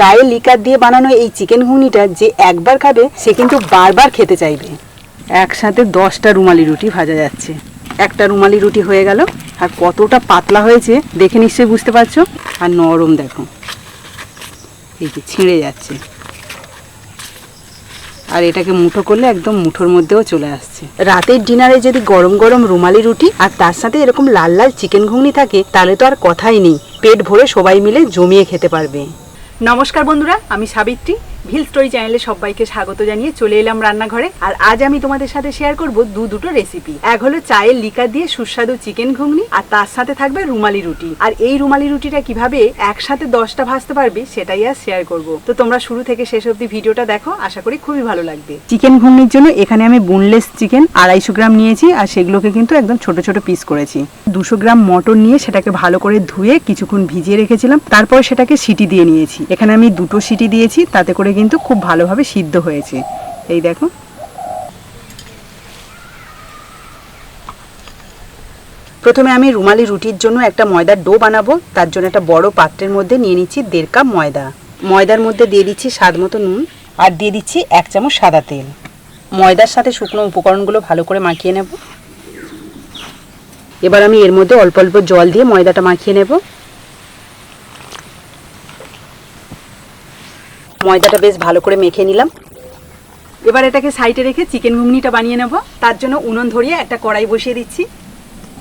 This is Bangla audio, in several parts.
চায়ের লিকার দিয়ে বানানো এই চিকেন ঘুগনিটা যে একবার খাবে, সে কিন্তু বারবার খেতে চাইবে। একসাথে দশটা রুমালি রুটি ভাজা যাচ্ছে। একটা রুমালি রুটি হয়ে গেল, আর কতটা পাতলা হয়েছে দেখে নিশ্চয়ই বুঝতে পারছ? আর নরম দেখো। এই যে ছিঁড়ে যাচ্ছে। আর এটাকে মুঠো করলে একদম মুঠোর মধ্যেও চলে আসছে। রাতের ডিনারে যদি গরম গরম রুমালি রুটি আর তার সাথে এরকম লাল লাল চিকেন ঘুগনি থাকে, তাহলে তো আর কথাই নেই। পেট ভরে সবাই মিলে জমিয়ে খেতে পারবে। নমস্কার বন্ধুরা আমি সাবিত্রী। ভিল স্টোরি চ্যানেলে সবাইকে স্বাগত জানিয়ে চলে এলাম রান্নাঘরে। আর আজ আমি তোমাদের সাথে শেয়ার করব দু দুটো রেসিপি এক হলো চায়ের লিকার দিয়ে সুস্বাদু চিকেন ঘুগনি, আর তার সাথে থাকবে রুমালি রুটি। আর এই রুমালি রুটিটা কীভাবে একসাথে দশটা ভাজতে পারবে সেটাই আজ শেয়ার করব। তো তোমরা শুরু থেকে শেষ অবধি ভিডিওটা দেখো, আশা করি খুবই ভালো লাগবে। চিকেন ঘুগনির জন্য এখানে আমি বোনলেস চিকেন আড়াইশো গ্রাম নিয়েছি, আর সেগুলোকে কিন্তু একদম ছোট ছোট পিস করেছি। দুশো গ্রাম মটর নিয়ে সেটাকে ভালো করে ধুয়ে কিছুক্ষণ ভিজিয়ে রেখেছিলাম, তারপর সেটাকে সিটি দিয়ে নিয়েছি। এখানে আমি দুটো সিটি দিয়েছি, তাতে করে কিন্তু খুব ভালোভাবে সিদ্ধ হয়েছে। এই দেখো। প্রথমে আমি রুমালি রুটির জন্য একটা ময়দার ডো বানাবো। তার জন্য একটা বড় পাত্রের মধ্যে নিয়ে নিচ্ছি দেড় কাপ ময়দা। ময়দার মধ্যে দিয়ে দিচ্ছি স্বাদ মতো নুন আর দিয়ে দিচ্ছি এক চামচ সাদা তেল। ময়দার সাথে শুকনো উপকরণগুলো ভালো করে মাখিয়ে নেব। এবার আমি এর মধ্যে অল্প অল্প জল দিয়ে ময়দাটা মাখিয়ে নেব। ময়দাটা বেশ ভালো করে মেখে নিলাম। এবার এটাকে সাইডে রেখে চিকেন ঘুগনিটা বানিয়ে নেব। তার জন্য উনুন ধরিয়ে একটা কড়াই বসিয়ে দিচ্ছি।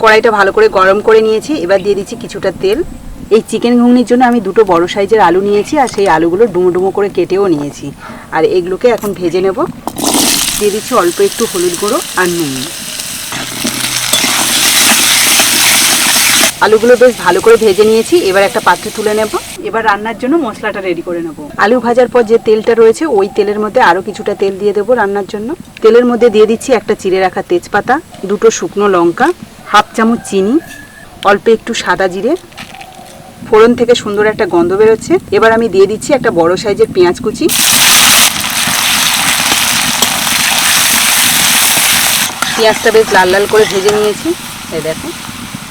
কড়াইটা ভালো করে গরম করে নিয়েছি। এবার দিয়ে দিচ্ছি কিছুটা তেল। এই চিকেন ঘুগনির জন্য আমি দুটো বড় সাইজের আলু নিয়েছি আর সেই আলুগুলো ডুমো ডুমো করে কেটেও নিয়েছি। আর এগুলোকে এখন ভেজে নেব। দিয়ে দিচ্ছি অল্প একটু হলুদ গুঁড়ো আর নুন। আলুগুলো বেশ ভালো করে ভেজে নিয়েছি এবার একটা পাত্রে তুলে নেব। এবার রান্নার জন্য মশলাটা রেডি করে নেব। আলু ভাজার পর যে তেলটা রয়েছে ওই তেলের মধ্যে আরও কিছুটা তেল দিয়ে দেবো রান্নার জন্য। তেলের মধ্যে দিয়ে দিচ্ছি একটা চিড়ে রাখা তেজপাতা দুটো শুকনো লঙ্কা হাফ চামচ চিনি অল্প একটু সাদা জিরে। ফোড়ন থেকে সুন্দর একটা গন্ধ বেরোচ্ছে। এবার আমি দিয়ে দিচ্ছি একটা বড় সাইজের পেঁয়াজ কুচি। পেঁয়াজটা বেশ লাল লাল করে ভেজে নিয়েছি। এই দেখো।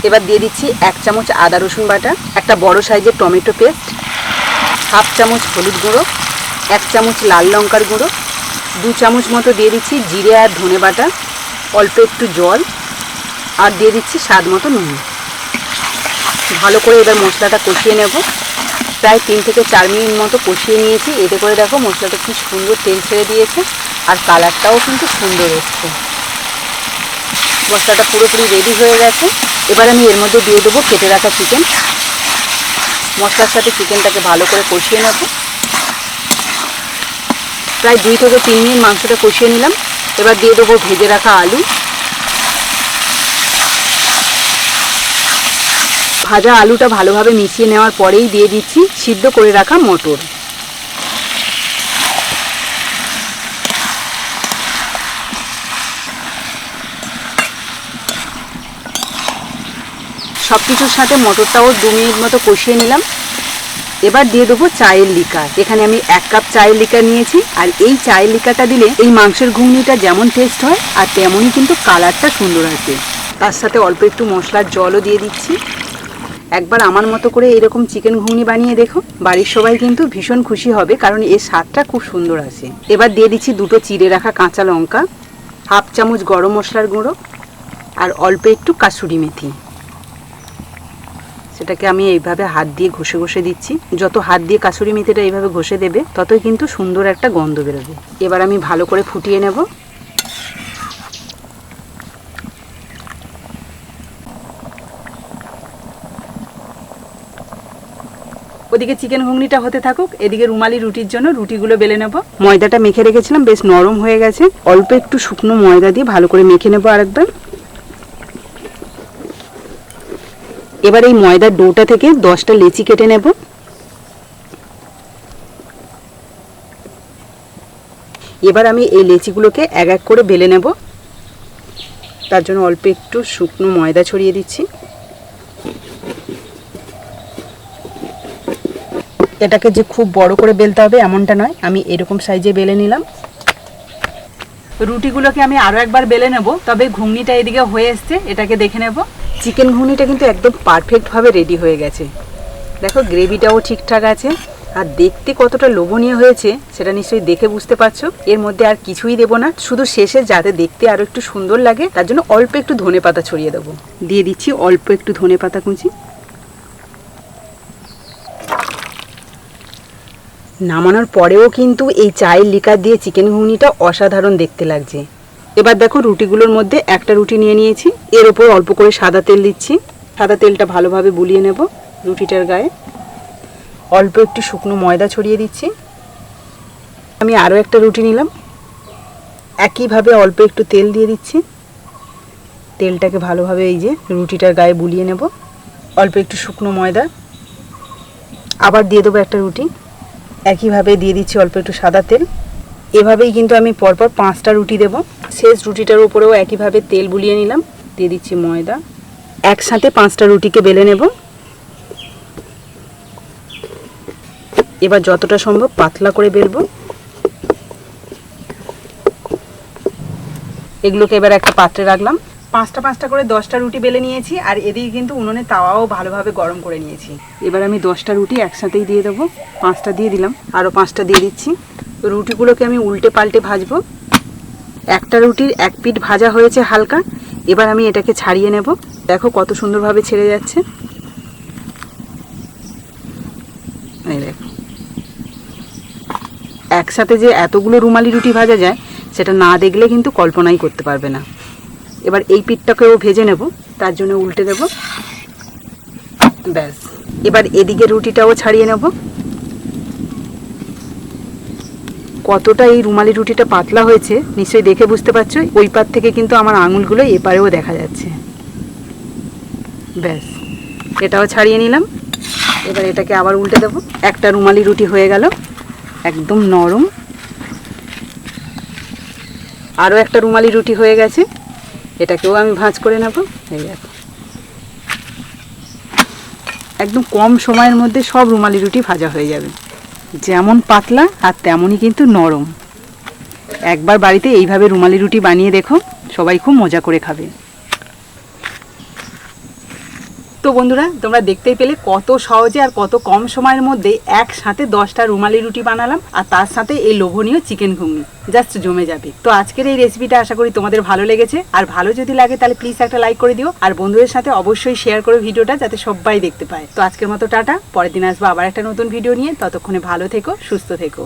এবার দিয়ে দিচ্ছি এক চামচ আদা রসুন বাটা, একটা বড় সাইজের টমেটো পেস্ট, হাফ চামচ হলুদ গুঁড়ো, এক চামচ লাল লঙ্কার গুঁড়ো, দু চামচ মতো দিয়ে দিচ্ছি জিরে আর ধনে বাটা, অল্প একটু জল, আর দিয়ে দিচ্ছি স্বাদ মতো নুন। ভালো করে এবার মশলাটা কষিয়ে নেব। প্রায় তিন থেকে চার মিনিট মতো কষিয়ে নিয়েছি। এতে করে দেখো মশলাটা কি সুন্দর তেল ছেড়ে দিয়েছে, আর কালারটাও কিন্তু সুন্দর এসছে। মশলাটা পুরোপুরি রেডি হয়ে গেছে। এবার আমি এর মধ্যে দিয়ে দেবো কেটে রাখা চিকেন মশলার সাথে চিকেনটাকে ভালো করে কষিয়ে নেব। প্রায় দুই থেকে তিন মিনিট মাংসটা কষিয়ে নিলাম। এবার দিয়ে দেবো ভেজে রাখা আলু। ভাজা আলুটা ভালোভাবে মিশিয়ে নেওয়ার পরেই দিয়ে দিচ্ছি সিদ্ধ করে রাখা মটর। সব কিছুর সাথে মটরটাও দু মিনিট মতো কষিয়ে নিলাম। এবার দিয়ে দেবো চায়ের লিকার। এখানে আমি এক কাপ চায়ের লিকার নিয়েছি, আর এই চায়ের লিকারটা দিলে এই মাংসের ঘুগনিটা যেমন টেস্ট হয়, আর তেমনই কিন্তু কালারটা সুন্দর আসে তার সাথে অল্প একটু মশলার জলও দিয়ে দিচ্ছি। একবার আমার মতো করে এরকম চিকেন ঘুগনি বানিয়ে দেখো, বাড়ির সবাই কিন্তু ভীষণ খুশি হবে, কারণ এর স্বাদটা খুব সুন্দর আসে। এবার দিয়ে দিচ্ছি দুটো চিড়ে রাখা কাঁচা লঙ্কা, হাফ চামচ গরম মশলার গুঁড়ো, আর অল্প একটু কাসুরি মেথি। সেটাকে আমি এইভাবে হাত দিয়ে ঘষে ঘষে দিচ্ছি। যত হাত দিয়ে কাসুরি মেথিটা এইভাবে ঘষে দেবে, ততই কিন্তু সুন্দর একটা গন্ধ বেরোবে। এবার আমি ভালো করে ফুটিয়ে নেব। ওদিকে চিকেন ঘুগনিটা হতে থাকুক, এদিকে রুমালি রুটির জন্য রুটিগুলো বেলে নেব। ময়দাটা মেখে রেখেছিলাম, বেশ নরম হয়ে গেছে। অল্প একটু শুকনো ময়দা দিয়ে ভালো করে মেখে নেব আরেকবার। এবার এই ময়দার ডোটা থেকে দশটা লেচি কেটে নেব। এবার আমি এই লেচিগুলোকে এক এক করে বেলে নেব। তার জন্য অল্প একটু শুকনো ময়দা ছড়িয়ে দিচ্ছি। এটাকে যে খুব বড় করে বেলতে হবে এমনটা নয়, আমি এরকম সাইজে বেলে নিলাম। রুটিগুলোকে আমি আরও একবার বেলে নেব। তবে ঘুগনিটা এদিকে হয়ে এসছে, এটাকে দেখে নেব। চিকেন ঘুগনিটা কিন্তু একদম পারফেক্টভাবে রেডি হয়ে গেছে। দেখো, গ্রেভিটাও ঠিকঠাক আছে। আর দেখতে কতটা লোভনীয় হয়েছে, সেটা নিশ্চয়ই দেখে বুঝতে পারছ। এর মধ্যে আর কিছুই দেবো না, শুধু শেষে যাতে দেখতে আরও একটু সুন্দর লাগে, তার জন্য অল্প একটু ধনে পাতা ছড়িয়ে দেবো। দিয়ে দিচ্ছি অল্প একটু ধনে পাতা কুচি। নামানোর পরেও কিন্তু এই চায়ের লিকার দিয়ে চিকেন ঘুগনিটা অসাধারণ দেখতে লাগছে। এবার দেখো রুটিগুলোর মধ্যে একটা রুটি নিয়ে নিয়েছি। এর ওপর অল্প করে সাদা তেল দিচ্ছি। সাদা তেলটা ভালোভাবে বুলিয়ে নেব রুটিটার গায়ে। অল্প একটু শুকনো ময়দা ছড়িয়ে দিচ্ছি। আমি আরও একটা রুটি নিলাম। একইভাবে অল্প একটু তেল দিয়ে দিচ্ছি। তেলটাকে ভালোভাবে এই যে রুটিটার গায়ে বুলিয়ে নেব। অল্প একটু শুকনো ময়দা। আবার দিয়ে দেবো একটা রুটি। একইভাবে দিয়ে দিচ্ছি অল্প একটু সাদা তেল। এভাবেই কিন্তু আমি পরপর পাঁচটা রুটি দেব। শেষ রুটিটার উপরেও একইভাবে তেল বুলিয়ে নিলাম। দিয়ে দিচ্ছি ময়দা। একসাথে পাঁচটা রুটিকে বেলে নেব। এবার যতটা সম্ভব পাতলা করে বেলবো। এগুলোকে এবার একটা পাত্রে রাখলাম। পাঁচটা পাঁচটা করে দশটা রুটি বেলে নিয়েছি, আর এদিকে কিন্তু উনুনে তাওয়াও ভালোভাবে গরম করে নিয়েছি। এবার আমি দশটা রুটি একসাথেই দিয়ে দেবো, পাঁচটা দিয়ে দিলাম, আরও পাঁচটা দিয়ে দিচ্ছি। রুটিগুলোকে আমি উল্টে পাল্টে ভাজবো। একটা রুটির এক পিঠ ভাজা হয়েছে হালকা, এবার আমি এটাকে ছাড়িয়ে নেব। দেখো কত সুন্দরভাবে ছেড়ে যাচ্ছে। একসাথে যে এতগুলো রুমালি রুটি ভাজা যায়, সেটা না দেখলে কিন্তু কল্পনাই করতে পারবে না। এবার এই পিঠটাকেও ভেজে নেব, তার জন্য উল্টে দেব। ব্যাস। এবার এদিকে রুটিটাও ছাড়িয়ে নেব। কতটা এই রুমালি রুটিটা পাতলা হয়েছে, নিশ্চয়ই দেখে বুঝতে পারছ, ওই পার থেকে কিন্তু আমার আঙুলগুলো এপারেও দেখা যাচ্ছে। ব্যাস। এটাও ছাড়িয়ে নিলাম। এবার এটাকে আবার উল্টে দেব। একটা রুমালি রুটি হয়ে গেল, একদম নরম। আরও একটা রুমালি রুটি হয়ে গেছে। এটাকেও আমি ভাঁজ করে নেব। এই দেখো। একদম কম সময়ের মধ্যে সব রুমালি রুটি ভাজা হয়ে যাবে। যেমন পাতলা আর তেমনই কিন্তু নরম। একবার বাড়িতে এইভাবে রুমালি রুটি বানিয়ে দেখো, সবাই খুব মজা করে খাবে। তো বন্ধুরা, তোমরা দেখতেই পেলে কত সহজে আর কত কম সময়ের মধ্যে একসাথে দশটা রুমালি রুটি বানালাম আর তার সাথে এই লোভনীয় চিকেন ঘুগনি। জাস্ট জমে যাবে। তো আজকের এই রেসিপিটা আশা করি তোমাদের ভালো লেগেছে। আর ভালো যদি লাগে তাহলে প্লিজ একটা লাইক করে দিও। আর বন্ধুদের সাথে অবশ্যই শেয়ার করো ভিডিওটা যাতে সবাই দেখতে পায়। তো আজকের মতো টাটা। পরের দিন আসব আবার একটা নতুন ভিডিও নিয়ে। ততক্ষণে ভালো থেকো, সুস্থ থেকো।